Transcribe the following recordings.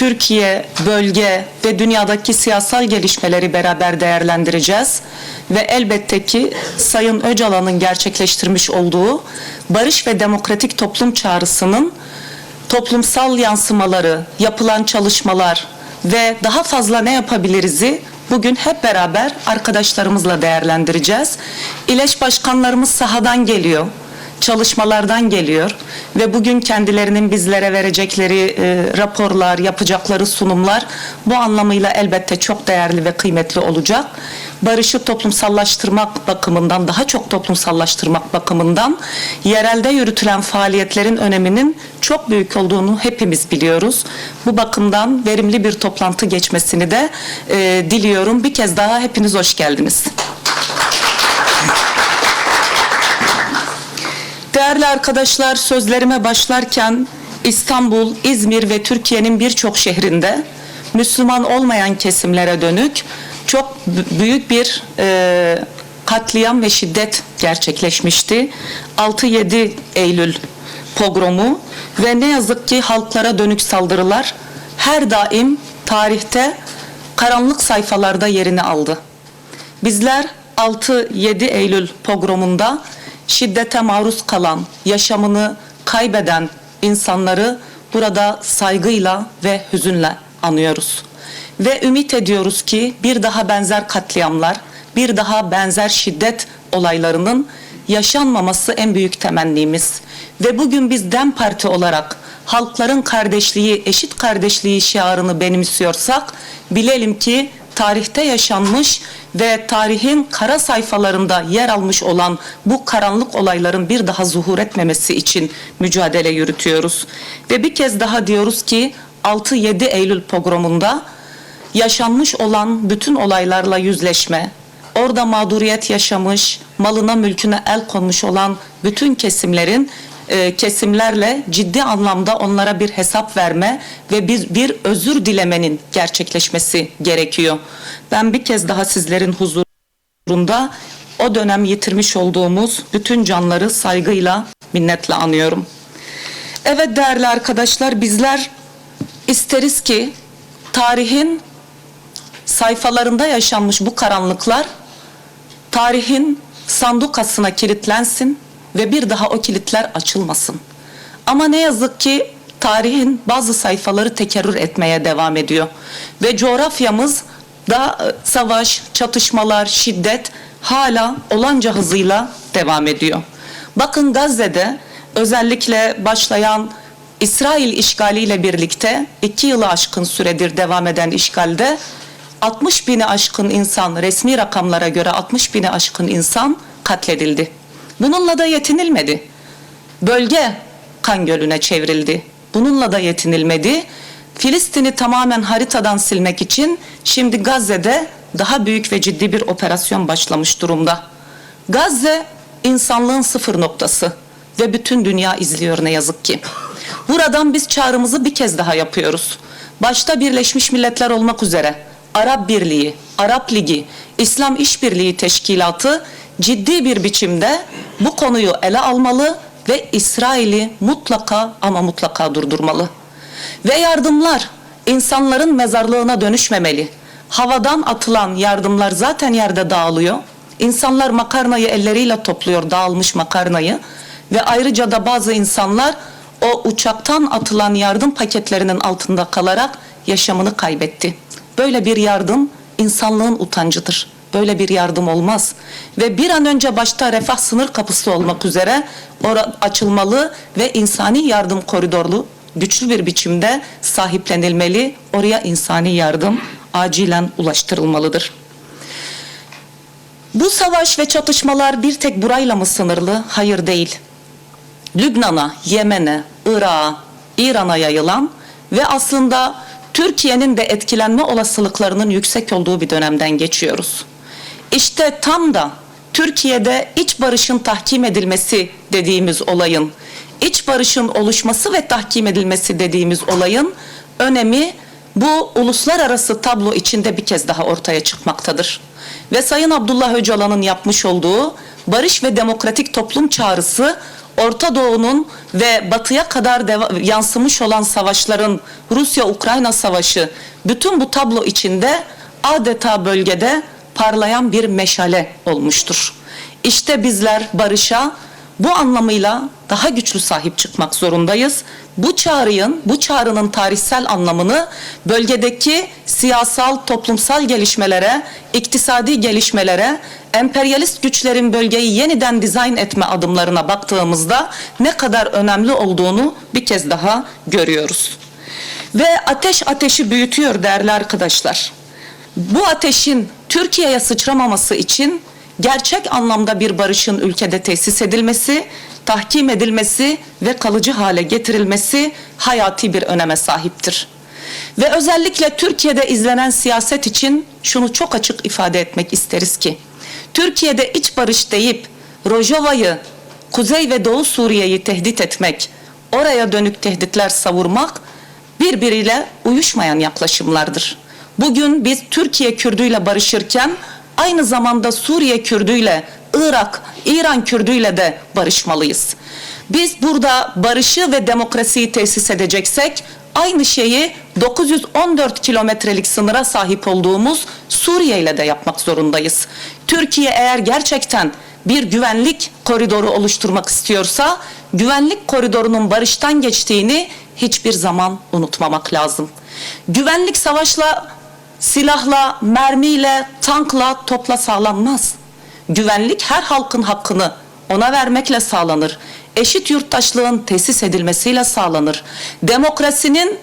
Türkiye, bölge ve dünyadaki siyasal gelişmeleri beraber değerlendireceğiz. Ve elbette ki Sayın Öcalan'ın gerçekleştirmiş olduğu barış ve demokratik toplum çağrısının toplumsal yansımaları, yapılan çalışmalar ve daha fazla ne yapabiliriz'i bugün hep beraber arkadaşlarımızla değerlendireceğiz. İleş başkanlarımız sahadan geliyor çalışmalardan geliyor ve bugün kendilerinin bizlere verecekleri e, raporlar, yapacakları sunumlar bu anlamıyla elbette çok değerli ve kıymetli olacak. Barışı toplumsallaştırmak bakımından, daha çok toplumsallaştırmak bakımından yerelde yürütülen faaliyetlerin öneminin çok büyük olduğunu hepimiz biliyoruz. Bu bakımdan verimli bir toplantı geçmesini de e, diliyorum. Bir kez daha hepiniz hoş geldiniz. Değerli arkadaşlar sözlerime başlarken İstanbul, İzmir ve Türkiye'nin birçok şehrinde Müslüman olmayan kesimlere dönük çok büyük bir e, katliam ve şiddet gerçekleşmişti. 6-7 Eylül pogromu ve ne yazık ki halklara dönük saldırılar her daim tarihte karanlık sayfalarda yerini aldı. Bizler 6-7 Eylül pogromunda şiddete maruz kalan, yaşamını kaybeden insanları burada saygıyla ve hüzünle anıyoruz. Ve ümit ediyoruz ki bir daha benzer katliamlar, bir daha benzer şiddet olaylarının yaşanmaması en büyük temennimiz. Ve bugün biz DEM Parti olarak halkların kardeşliği, eşit kardeşliği şiarını benimsiyorsak bilelim ki tarihte yaşanmış ve tarihin kara sayfalarında yer almış olan bu karanlık olayların bir daha zuhur etmemesi için mücadele yürütüyoruz. Ve bir kez daha diyoruz ki 6-7 Eylül pogromunda yaşanmış olan bütün olaylarla yüzleşme, orada mağduriyet yaşamış, malına mülküne el konmuş olan bütün kesimlerin e, kesimlerle ciddi anlamda onlara bir hesap verme ve bir, bir özür dilemenin gerçekleşmesi gerekiyor. Ben bir kez daha sizlerin huzurunda o dönem yitirmiş olduğumuz bütün canları saygıyla, minnetle anıyorum. Evet değerli arkadaşlar bizler isteriz ki tarihin sayfalarında yaşanmış bu karanlıklar tarihin sandukasına kilitlensin ve bir daha o kilitler açılmasın. Ama ne yazık ki tarihin bazı sayfaları tekerrür etmeye devam ediyor. Ve coğrafyamız da e, savaş, çatışmalar, şiddet hala olanca hızıyla devam ediyor. Bakın Gazze'de özellikle başlayan İsrail işgaliyle birlikte iki yılı aşkın süredir devam eden işgalde 60 bini aşkın insan resmi rakamlara göre 60 bini aşkın insan katledildi. Bununla da yetinilmedi. Bölge kan gölüne çevrildi. Bununla da yetinilmedi. Filistin'i tamamen haritadan silmek için şimdi Gazze'de daha büyük ve ciddi bir operasyon başlamış durumda. Gazze insanlığın sıfır noktası ve bütün dünya izliyor ne yazık ki. Buradan biz çağrımızı bir kez daha yapıyoruz. Başta Birleşmiş Milletler olmak üzere Arap Birliği, Arap Ligi, İslam İşbirliği Teşkilatı ciddi bir biçimde bu konuyu ele almalı ve İsrail'i mutlaka ama mutlaka durdurmalı. Ve yardımlar insanların mezarlığına dönüşmemeli. Havadan atılan yardımlar zaten yerde dağılıyor. İnsanlar makarnayı elleriyle topluyor, dağılmış makarnayı. Ve ayrıca da bazı insanlar o uçaktan atılan yardım paketlerinin altında kalarak yaşamını kaybetti. Böyle bir yardım insanlığın utancıdır. Böyle bir yardım olmaz. Ve bir an önce başta refah sınır kapısı olmak üzere açılmalı ve insani yardım koridorlu güçlü bir biçimde sahiplenilmeli. Oraya insani yardım acilen ulaştırılmalıdır. Bu savaş ve çatışmalar bir tek burayla mı sınırlı? Hayır değil. Lübnan'a, Yemen'e, Irak'a, İran'a yayılan ve aslında Türkiye'nin de etkilenme olasılıklarının yüksek olduğu bir dönemden geçiyoruz. İşte tam da Türkiye'de iç barışın tahkim edilmesi dediğimiz olayın, iç barışın oluşması ve tahkim edilmesi dediğimiz olayın önemi bu uluslararası tablo içinde bir kez daha ortaya çıkmaktadır. Ve Sayın Abdullah Öcalan'ın yapmış olduğu barış ve demokratik toplum çağrısı Orta Doğu'nun ve batıya kadar yansımış olan savaşların Rusya-Ukrayna savaşı bütün bu tablo içinde adeta bölgede parlayan bir meşale olmuştur. İşte bizler barışa bu anlamıyla daha güçlü sahip çıkmak zorundayız. Bu çağrının, bu çağrının tarihsel anlamını bölgedeki siyasal, toplumsal gelişmelere, iktisadi gelişmelere, emperyalist güçlerin bölgeyi yeniden dizayn etme adımlarına baktığımızda ne kadar önemli olduğunu bir kez daha görüyoruz. Ve ateş ateşi büyütüyor değerli arkadaşlar. Bu ateşin Türkiye'ye sıçramaması için gerçek anlamda bir barışın ülkede tesis edilmesi, tahkim edilmesi ve kalıcı hale getirilmesi hayati bir öneme sahiptir. Ve özellikle Türkiye'de izlenen siyaset için şunu çok açık ifade etmek isteriz ki, Türkiye'de iç barış deyip Rojava'yı, Kuzey ve Doğu Suriye'yi tehdit etmek, oraya dönük tehditler savurmak birbiriyle uyuşmayan yaklaşımlardır. Bugün biz Türkiye Kürdüyle barışırken aynı zamanda Suriye Kürdüyle, Irak, İran Kürdüyle de barışmalıyız. Biz burada barışı ve demokrasiyi tesis edeceksek aynı şeyi 914 kilometrelik sınıra sahip olduğumuz Suriye ile de yapmak zorundayız. Türkiye eğer gerçekten bir güvenlik koridoru oluşturmak istiyorsa güvenlik koridorunun barıştan geçtiğini hiçbir zaman unutmamak lazım. Güvenlik savaşla, silahla, mermiyle, tankla, topla sağlanmaz. Güvenlik her halkın hakkını ona vermekle sağlanır. Eşit yurttaşlığın tesis edilmesiyle sağlanır. Demokrasinin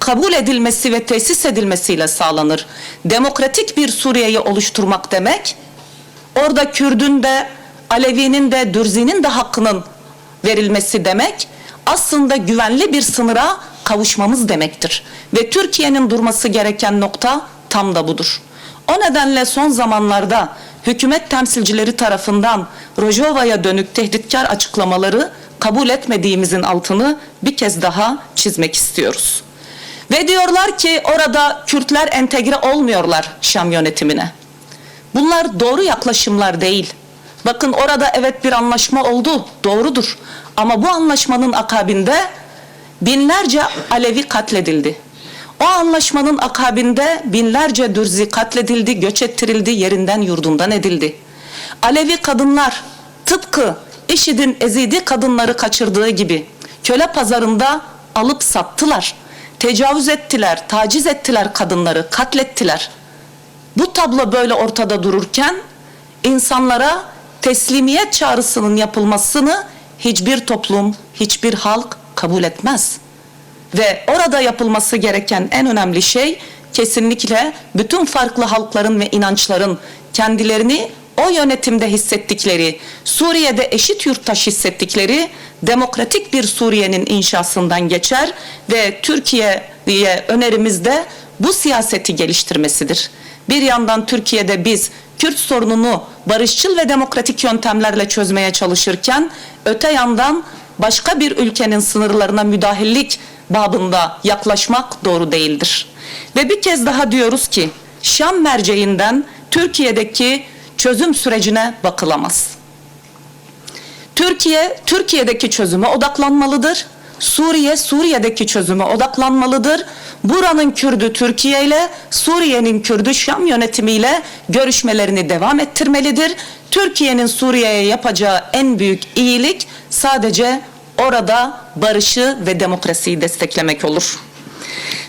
kabul edilmesi ve tesis edilmesiyle sağlanır. Demokratik bir Suriye'yi oluşturmak demek, orada Kürdün de, Alevi'nin de, Dürzi'nin de hakkının verilmesi demek, aslında güvenli bir sınıra kavuşmamız demektir. Ve Türkiye'nin durması gereken nokta tam da budur. O nedenle son zamanlarda hükümet temsilcileri tarafından Rojava'ya dönük tehditkar açıklamaları kabul etmediğimizin altını bir kez daha çizmek istiyoruz. Ve diyorlar ki orada Kürtler entegre olmuyorlar Şam yönetimine. Bunlar doğru yaklaşımlar değil. Bakın orada evet bir anlaşma oldu, doğrudur. Ama bu anlaşmanın akabinde binlerce Alevi katledildi. O anlaşmanın akabinde binlerce Dürzi katledildi, göç ettirildi, yerinden yurdundan edildi. Alevi kadınlar tıpkı IŞİD'in ezidi kadınları kaçırdığı gibi köle pazarında alıp sattılar. Tecavüz ettiler, taciz ettiler kadınları, katlettiler. Bu tablo böyle ortada dururken insanlara teslimiyet çağrısının yapılmasını hiçbir toplum, hiçbir halk kabul etmez. Ve orada yapılması gereken en önemli şey kesinlikle bütün farklı halkların ve inançların kendilerini o yönetimde hissettikleri, Suriye'de eşit yurttaş hissettikleri demokratik bir Suriye'nin inşasından geçer ve Türkiye'ye önerimiz de bu siyaseti geliştirmesidir. Bir yandan Türkiye'de biz Kürt sorununu barışçıl ve demokratik yöntemlerle çözmeye çalışırken öte yandan başka bir ülkenin sınırlarına müdahillik babında yaklaşmak doğru değildir. Ve bir kez daha diyoruz ki Şam merceğinden Türkiye'deki çözüm sürecine bakılamaz. Türkiye, Türkiye'deki çözüme odaklanmalıdır. Suriye, Suriye'deki çözüme odaklanmalıdır. Buranın Kürdü Türkiye ile, Suriye'nin Kürdü Şam yönetimiyle görüşmelerini devam ettirmelidir. Türkiye'nin Suriye'ye yapacağı en büyük iyilik sadece orada barışı ve demokrasiyi desteklemek olur.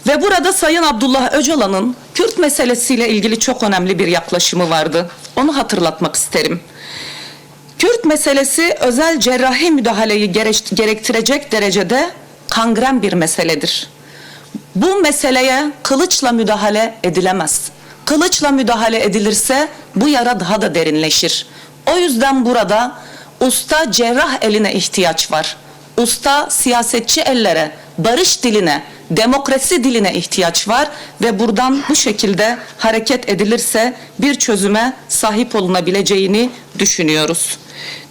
Ve burada Sayın Abdullah Öcalan'ın Kürt meselesiyle ilgili çok önemli bir yaklaşımı vardı. Onu hatırlatmak isterim. Kürt meselesi özel cerrahi müdahaleyi gerektirecek derecede kangren bir meseledir. Bu meseleye kılıçla müdahale edilemez. Kılıçla müdahale edilirse bu yara daha da derinleşir. O yüzden burada usta cerrah eline ihtiyaç var. Usta siyasetçi ellere, barış diline, demokrasi diline ihtiyaç var ve buradan bu şekilde hareket edilirse bir çözüme sahip olunabileceğini düşünüyoruz.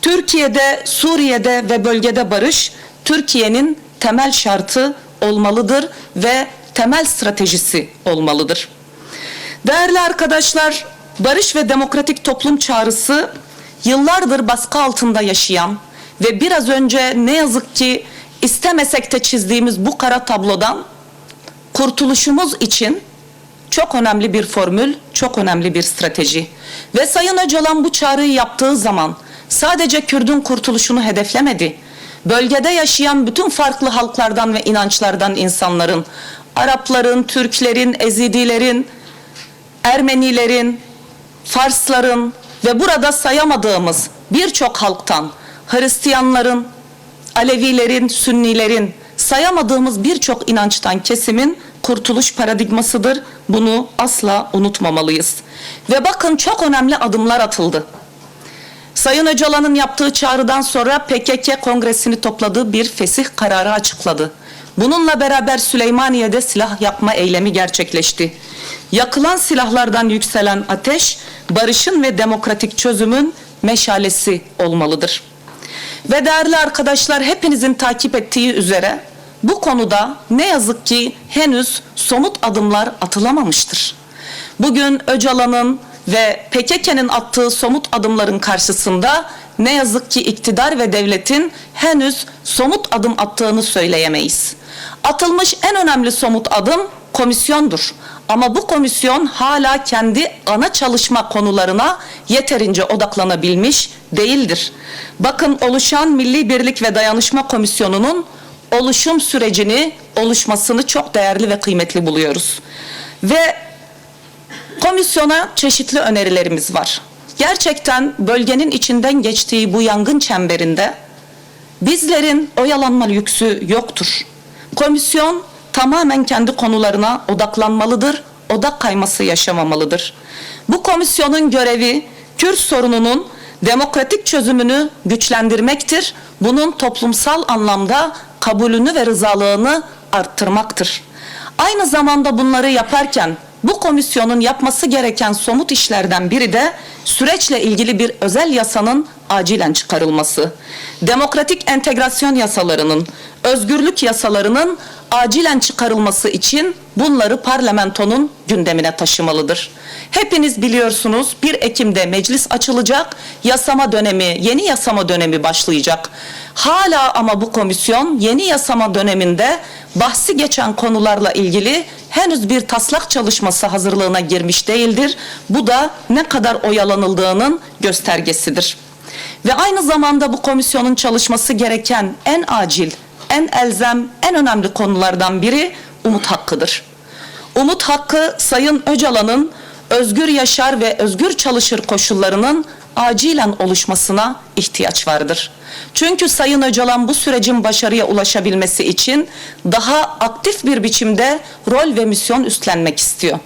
Türkiye'de, Suriye'de ve bölgede barış Türkiye'nin temel şartı olmalıdır ve temel stratejisi olmalıdır. Değerli arkadaşlar, barış ve demokratik toplum çağrısı yıllardır baskı altında yaşayan ve biraz önce ne yazık ki istemesek de çizdiğimiz bu kara tablodan kurtuluşumuz için çok önemli bir formül, çok önemli bir strateji. Ve Sayın Öcalan bu çağrıyı yaptığı zaman sadece Kürdün kurtuluşunu hedeflemedi. Bölgede yaşayan bütün farklı halklardan ve inançlardan insanların, Arapların, Türklerin, Ezidilerin, Ermenilerin, Farsların ve burada sayamadığımız birçok halktan, Hristiyanların, Alevilerin, Sünnilerin, sayamadığımız birçok inançtan kesimin kurtuluş paradigmasıdır. Bunu asla unutmamalıyız. Ve bakın çok önemli adımlar atıldı. Sayın Öcalan'ın yaptığı çağrıdan sonra PKK kongresini topladığı bir fesih kararı açıkladı. Bununla beraber Süleymaniye'de silah yapma eylemi gerçekleşti. Yakılan silahlardan yükselen ateş, barışın ve demokratik çözümün meşalesi olmalıdır. Ve değerli arkadaşlar hepinizin takip ettiği üzere bu konuda ne yazık ki henüz somut adımlar atılamamıştır. Bugün Öcalan'ın ve PKK'nın attığı somut adımların karşısında ne yazık ki iktidar ve devletin henüz somut adım attığını söyleyemeyiz. Atılmış en önemli somut adım komisyondur. Ama bu komisyon hala kendi ana çalışma konularına yeterince odaklanabilmiş değildir. Bakın oluşan Milli Birlik ve Dayanışma Komisyonu'nun oluşum sürecini, oluşmasını çok değerli ve kıymetli buluyoruz. Ve komisyona çeşitli önerilerimiz var. Gerçekten bölgenin içinden geçtiği bu yangın çemberinde bizlerin oyalanma lüksü yoktur. Komisyon tamamen kendi konularına odaklanmalıdır, odak kayması yaşamamalıdır. Bu komisyonun görevi Kürt sorununun demokratik çözümünü güçlendirmektir. Bunun toplumsal anlamda kabulünü ve rızalığını arttırmaktır. Aynı zamanda bunları yaparken bu komisyonun yapması gereken somut işlerden biri de süreçle ilgili bir özel yasanın acilen çıkarılması. Demokratik entegrasyon yasalarının, özgürlük yasalarının acilen çıkarılması için bunları parlamentonun gündemine taşımalıdır. Hepiniz biliyorsunuz 1 Ekim'de meclis açılacak, yasama dönemi, yeni yasama dönemi başlayacak. Hala ama bu komisyon yeni yasama döneminde bahsi geçen konularla ilgili henüz bir taslak çalışması hazırlığına girmiş değildir. Bu da ne kadar oyalanıldığının göstergesidir. Ve aynı zamanda bu komisyonun çalışması gereken en acil, en elzem, en önemli konulardan biri umut hakkıdır. Umut hakkı Sayın Öcalan'ın özgür yaşar ve özgür çalışır koşullarının acilen oluşmasına ihtiyaç vardır. Çünkü Sayın Öcalan bu sürecin başarıya ulaşabilmesi için daha aktif bir biçimde rol ve misyon üstlenmek istiyor.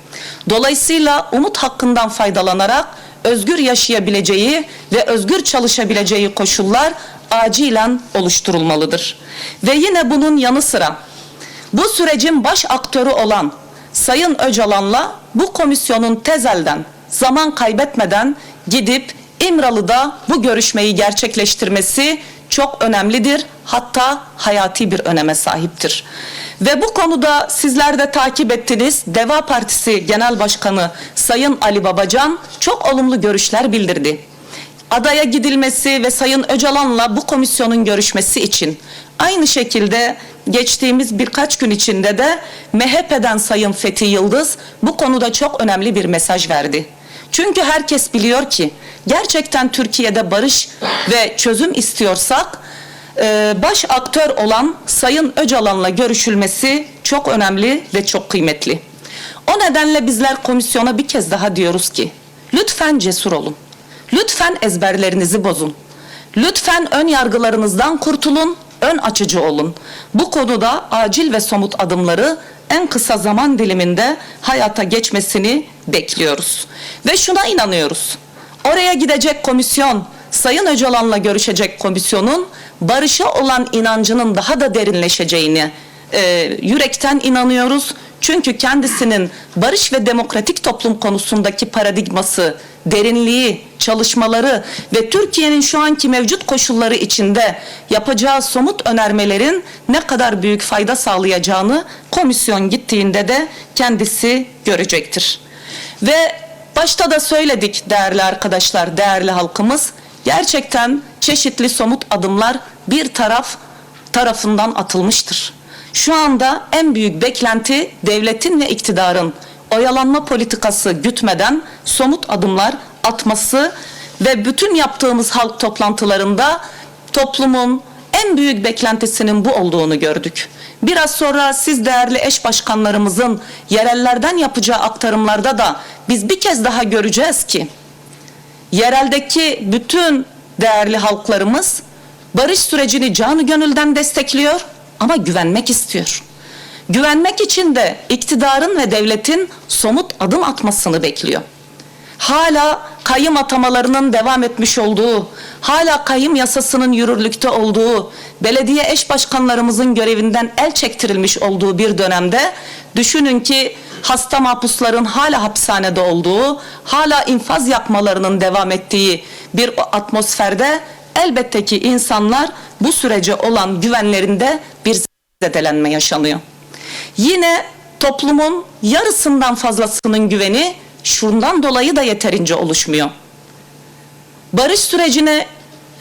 Dolayısıyla umut hakkından faydalanarak özgür yaşayabileceği ve özgür çalışabileceği koşullar acilen oluşturulmalıdır. Ve yine bunun yanı sıra bu sürecin baş aktörü olan Sayın Öcalan'la bu komisyonun tezelden zaman kaybetmeden gidip İmralı'da bu görüşmeyi gerçekleştirmesi çok önemlidir. Hatta hayati bir öneme sahiptir. Ve bu konuda sizler de takip ettiniz. Deva Partisi Genel Başkanı Sayın Ali Babacan çok olumlu görüşler bildirdi. Adaya gidilmesi ve Sayın Öcalan'la bu komisyonun görüşmesi için aynı şekilde geçtiğimiz birkaç gün içinde de MHP'den Sayın Fethi Yıldız bu konuda çok önemli bir mesaj verdi. Çünkü herkes biliyor ki gerçekten Türkiye'de barış ve çözüm istiyorsak e, baş aktör olan Sayın Öcalan'la görüşülmesi çok önemli ve çok kıymetli. O nedenle bizler komisyona bir kez daha diyoruz ki lütfen cesur olun. Lütfen ezberlerinizi bozun. Lütfen ön yargılarınızdan kurtulun, ön açıcı olun. Bu konuda acil ve somut adımları en kısa zaman diliminde hayata geçmesini bekliyoruz. Ve şuna inanıyoruz. Oraya gidecek komisyon, Sayın Öcalan'la görüşecek komisyonun barışa olan inancının daha da derinleşeceğini e, yürekten inanıyoruz. Çünkü kendisinin barış ve demokratik toplum konusundaki paradigması, derinliği, çalışmaları ve Türkiye'nin şu anki mevcut koşulları içinde yapacağı somut önermelerin ne kadar büyük fayda sağlayacağını komisyon gittiğinde de kendisi görecektir. Ve başta da söyledik değerli arkadaşlar, değerli halkımız, gerçekten çeşitli somut adımlar bir taraf tarafından atılmıştır. Şu anda en büyük beklenti devletin ve iktidarın oyalanma politikası gütmeden somut adımlar atması ve bütün yaptığımız halk toplantılarında toplumun en büyük beklentisinin bu olduğunu gördük. Biraz sonra siz değerli eş başkanlarımızın yerellerden yapacağı aktarımlarda da biz bir kez daha göreceğiz ki yereldeki bütün değerli halklarımız barış sürecini canı gönülden destekliyor ama güvenmek istiyor. Güvenmek için de iktidarın ve devletin somut adım atmasını bekliyor. Hala kayım atamalarının devam etmiş olduğu, hala kayım yasasının yürürlükte olduğu, belediye eş başkanlarımızın görevinden el çektirilmiş olduğu bir dönemde düşünün ki hasta mahpusların hala hapishanede olduğu, hala infaz yapmalarının devam ettiği bir atmosferde elbette ki insanlar bu sürece olan güvenlerinde bir zedelenme yaşanıyor. Yine toplumun yarısından fazlasının güveni şundan dolayı da yeterince oluşmuyor. Barış sürecini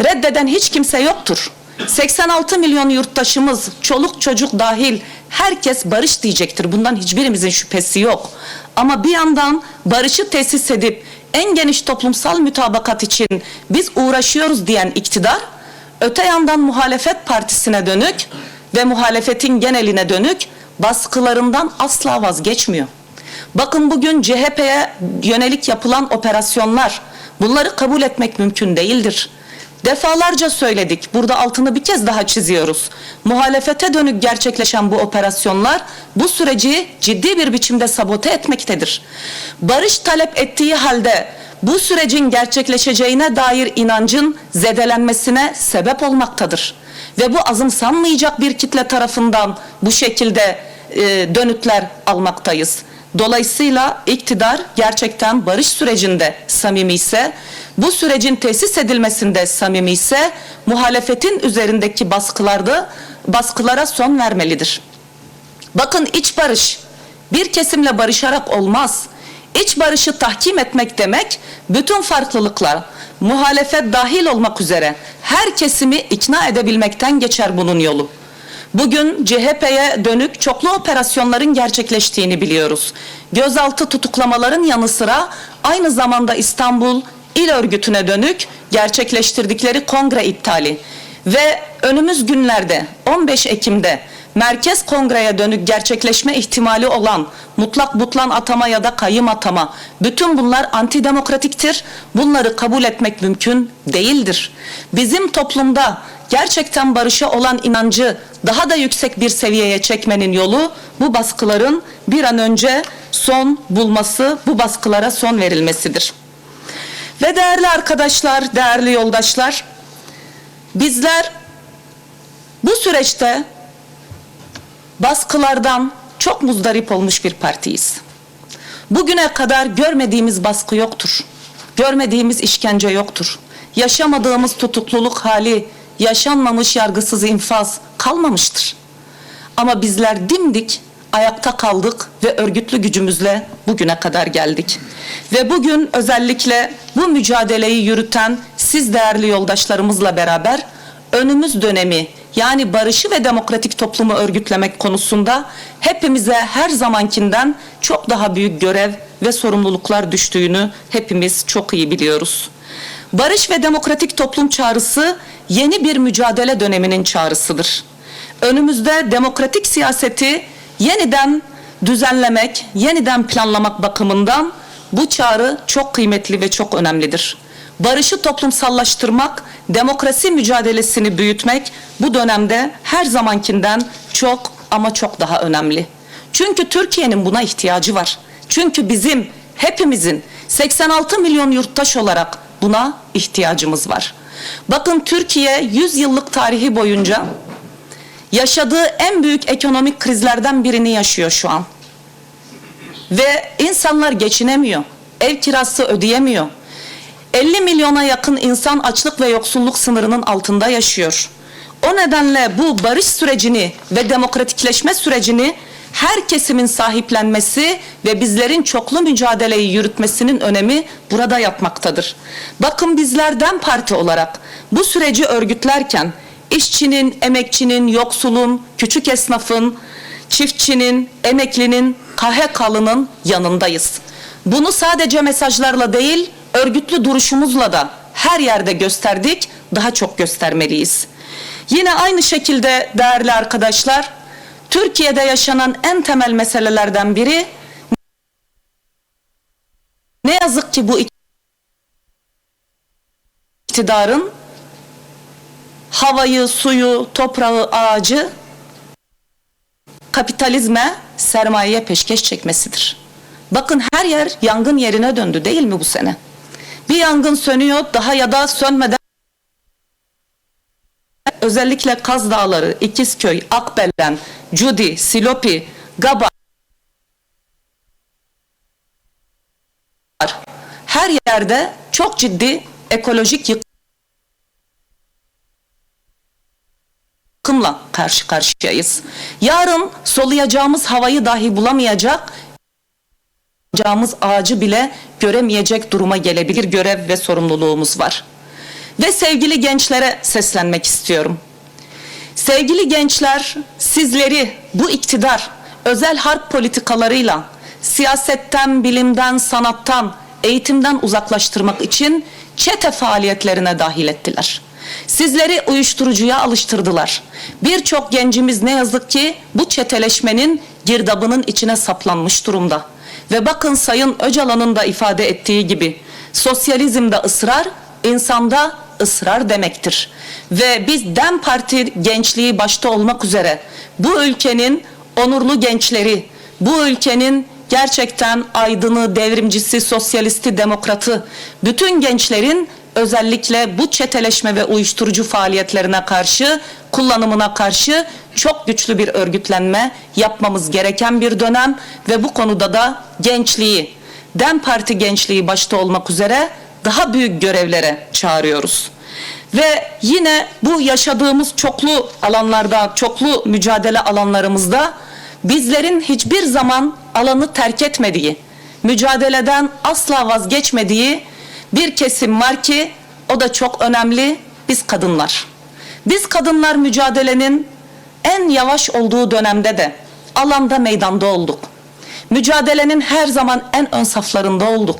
reddeden hiç kimse yoktur. 86 milyon yurttaşımız, çoluk çocuk dahil herkes barış diyecektir. Bundan hiçbirimizin şüphesi yok. Ama bir yandan barışı tesis edip en geniş toplumsal mütabakat için biz uğraşıyoruz diyen iktidar, öte yandan muhalefet partisine dönük ve muhalefetin geneline dönük baskılarından asla vazgeçmiyor. Bakın bugün CHP'ye yönelik yapılan operasyonlar bunları kabul etmek mümkün değildir. Defalarca söyledik. Burada altını bir kez daha çiziyoruz. Muhalefete dönük gerçekleşen bu operasyonlar bu süreci ciddi bir biçimde sabote etmektedir. Barış talep ettiği halde bu sürecin gerçekleşeceğine dair inancın zedelenmesine sebep olmaktadır. Ve bu azımsanmayacak bir kitle tarafından bu şekilde e, dönütler almaktayız. Dolayısıyla iktidar gerçekten barış sürecinde samimi ise, bu sürecin tesis edilmesinde samimi ise muhalefetin üzerindeki baskılarda baskılara son vermelidir. Bakın iç barış bir kesimle barışarak olmaz. İç barışı tahkim etmek demek bütün farklılıklar muhalefet dahil olmak üzere her kesimi ikna edebilmekten geçer bunun yolu. Bugün CHP'ye dönük çoklu operasyonların gerçekleştiğini biliyoruz. Gözaltı tutuklamaların yanı sıra aynı zamanda İstanbul İl Örgütü'ne dönük gerçekleştirdikleri kongre iptali ve önümüz günlerde 15 Ekim'de Merkez Kongre'ye dönük gerçekleşme ihtimali olan mutlak butlan atama ya da kayım atama bütün bunlar antidemokratiktir. Bunları kabul etmek mümkün değildir. Bizim toplumda gerçekten barışa olan inancı daha da yüksek bir seviyeye çekmenin yolu bu baskıların bir an önce son bulması, bu baskılara son verilmesidir. Ve değerli arkadaşlar, değerli yoldaşlar, bizler bu süreçte baskılardan çok muzdarip olmuş bir partiyiz. Bugüne kadar görmediğimiz baskı yoktur. Görmediğimiz işkence yoktur. Yaşamadığımız tutukluluk hali, yaşanmamış yargısız infaz kalmamıştır. Ama bizler dimdik ayakta kaldık ve örgütlü gücümüzle bugüne kadar geldik. Ve bugün özellikle bu mücadeleyi yürüten siz değerli yoldaşlarımızla beraber önümüz dönemi yani barışı ve demokratik toplumu örgütlemek konusunda hepimize her zamankinden çok daha büyük görev ve sorumluluklar düştüğünü hepimiz çok iyi biliyoruz. Barış ve demokratik toplum çağrısı yeni bir mücadele döneminin çağrısıdır. Önümüzde demokratik siyaseti yeniden düzenlemek, yeniden planlamak bakımından bu çağrı çok kıymetli ve çok önemlidir. Barışı toplumsallaştırmak, demokrasi mücadelesini büyütmek bu dönemde her zamankinden çok ama çok daha önemli. Çünkü Türkiye'nin buna ihtiyacı var. Çünkü bizim hepimizin 86 milyon yurttaş olarak buna ihtiyacımız var. Bakın Türkiye 100 yıllık tarihi boyunca yaşadığı en büyük ekonomik krizlerden birini yaşıyor şu an. Ve insanlar geçinemiyor. Ev kirası ödeyemiyor. 50 milyona yakın insan açlık ve yoksulluk sınırının altında yaşıyor. O nedenle bu barış sürecini ve demokratikleşme sürecini her kesimin sahiplenmesi ve bizlerin çoklu mücadeleyi yürütmesinin önemi burada yatmaktadır. Bakın bizlerden parti olarak bu süreci örgütlerken işçinin, emekçinin, yoksulun, küçük esnafın, çiftçinin, emeklinin, KHK'lının yanındayız. Bunu sadece mesajlarla değil, örgütlü duruşumuzla da her yerde gösterdik, daha çok göstermeliyiz. Yine aynı şekilde değerli arkadaşlar, Türkiye'de yaşanan en temel meselelerden biri ne yazık ki bu iktidarın havayı, suyu, toprağı, ağacı kapitalizme, sermayeye peşkeş çekmesidir. Bakın her yer yangın yerine döndü değil mi bu sene? Bir yangın sönüyor daha ya da sönmeden özellikle Kaz Dağları, İkizköy, Akbelen, Cudi, Silopi, Gaba her yerde çok ciddi ekolojik yıkımla karşı karşıyayız. Yarın soluyacağımız havayı dahi bulamayacak yapacağımız ağacı bile göremeyecek duruma gelebilir görev ve sorumluluğumuz var. Ve sevgili gençlere seslenmek istiyorum. Sevgili gençler, sizleri bu iktidar özel harp politikalarıyla siyasetten, bilimden, sanattan, eğitimden uzaklaştırmak için çete faaliyetlerine dahil ettiler. Sizleri uyuşturucuya alıştırdılar. Birçok gencimiz ne yazık ki bu çeteleşmenin girdabının içine saplanmış durumda. Ve bakın Sayın Öcalan'ın da ifade ettiği gibi sosyalizmde ısrar, insanda ısrar demektir. Ve biz DEM Parti gençliği başta olmak üzere bu ülkenin onurlu gençleri, bu ülkenin gerçekten aydını, devrimcisi, sosyalisti, demokratı, bütün gençlerin özellikle bu çeteleşme ve uyuşturucu faaliyetlerine karşı, kullanımına karşı çok güçlü bir örgütlenme yapmamız gereken bir dönem ve bu konuda da gençliği, DEM Parti gençliği başta olmak üzere daha büyük görevlere çağırıyoruz. Ve yine bu yaşadığımız çoklu alanlarda, çoklu mücadele alanlarımızda bizlerin hiçbir zaman alanı terk etmediği, mücadeleden asla vazgeçmediği bir kesim var ki o da çok önemli biz kadınlar. Biz kadınlar mücadelenin en yavaş olduğu dönemde de alanda meydanda olduk. Mücadelenin her zaman en ön saflarında olduk.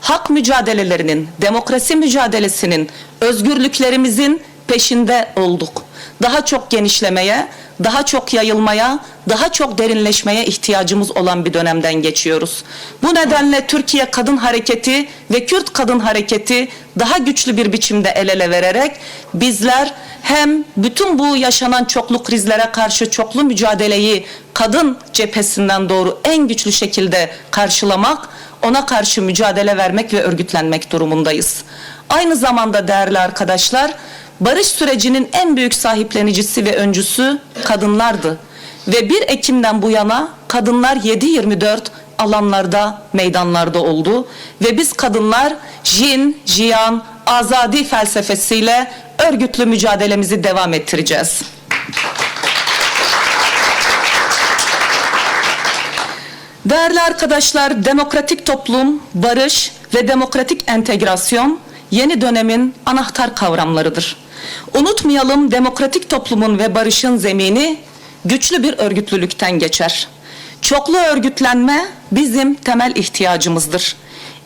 Hak mücadelelerinin, demokrasi mücadelesinin, özgürlüklerimizin peşinde olduk. Daha çok genişlemeye, daha çok yayılmaya, daha çok derinleşmeye ihtiyacımız olan bir dönemden geçiyoruz. Bu nedenle Türkiye Kadın Hareketi ve Kürt Kadın Hareketi daha güçlü bir biçimde el ele vererek bizler hem bütün bu yaşanan çoklu krizlere karşı çoklu mücadeleyi kadın cephesinden doğru en güçlü şekilde karşılamak, ona karşı mücadele vermek ve örgütlenmek durumundayız. Aynı zamanda değerli arkadaşlar, barış sürecinin en büyük sahiplenicisi ve öncüsü kadınlardı. Ve 1 Ekim'den bu yana kadınlar 7-24 alanlarda, meydanlarda oldu. Ve biz kadınlar jin, jiyan, azadi felsefesiyle örgütlü mücadelemizi devam ettireceğiz. Değerli arkadaşlar, demokratik toplum, barış ve demokratik entegrasyon yeni dönemin anahtar kavramlarıdır. Unutmayalım demokratik toplumun ve barışın zemini güçlü bir örgütlülükten geçer. Çoklu örgütlenme bizim temel ihtiyacımızdır.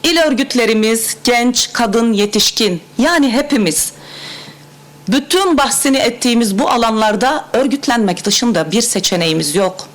İl örgütlerimiz, genç, kadın, yetişkin yani hepimiz bütün bahsini ettiğimiz bu alanlarda örgütlenmek dışında bir seçeneğimiz yok.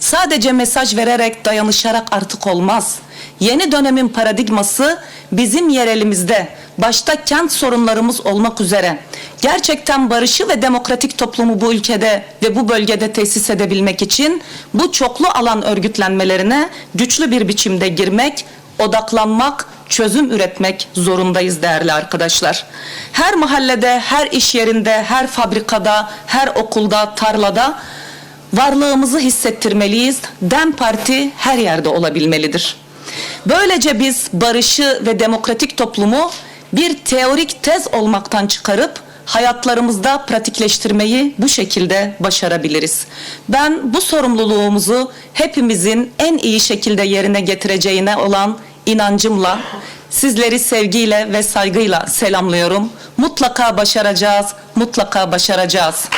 Sadece mesaj vererek, dayanışarak artık olmaz. Yeni dönemin paradigması bizim yerelimizde başta kent sorunlarımız olmak üzere gerçekten barışı ve demokratik toplumu bu ülkede ve bu bölgede tesis edebilmek için bu çoklu alan örgütlenmelerine güçlü bir biçimde girmek, odaklanmak, çözüm üretmek zorundayız değerli arkadaşlar. Her mahallede, her iş yerinde, her fabrikada, her okulda, tarlada varlığımızı hissettirmeliyiz. Dem Parti her yerde olabilmelidir. Böylece biz barışı ve demokratik toplumu bir teorik tez olmaktan çıkarıp hayatlarımızda pratikleştirmeyi bu şekilde başarabiliriz. Ben bu sorumluluğumuzu hepimizin en iyi şekilde yerine getireceğine olan inancımla sizleri sevgiyle ve saygıyla selamlıyorum. Mutlaka başaracağız, mutlaka başaracağız.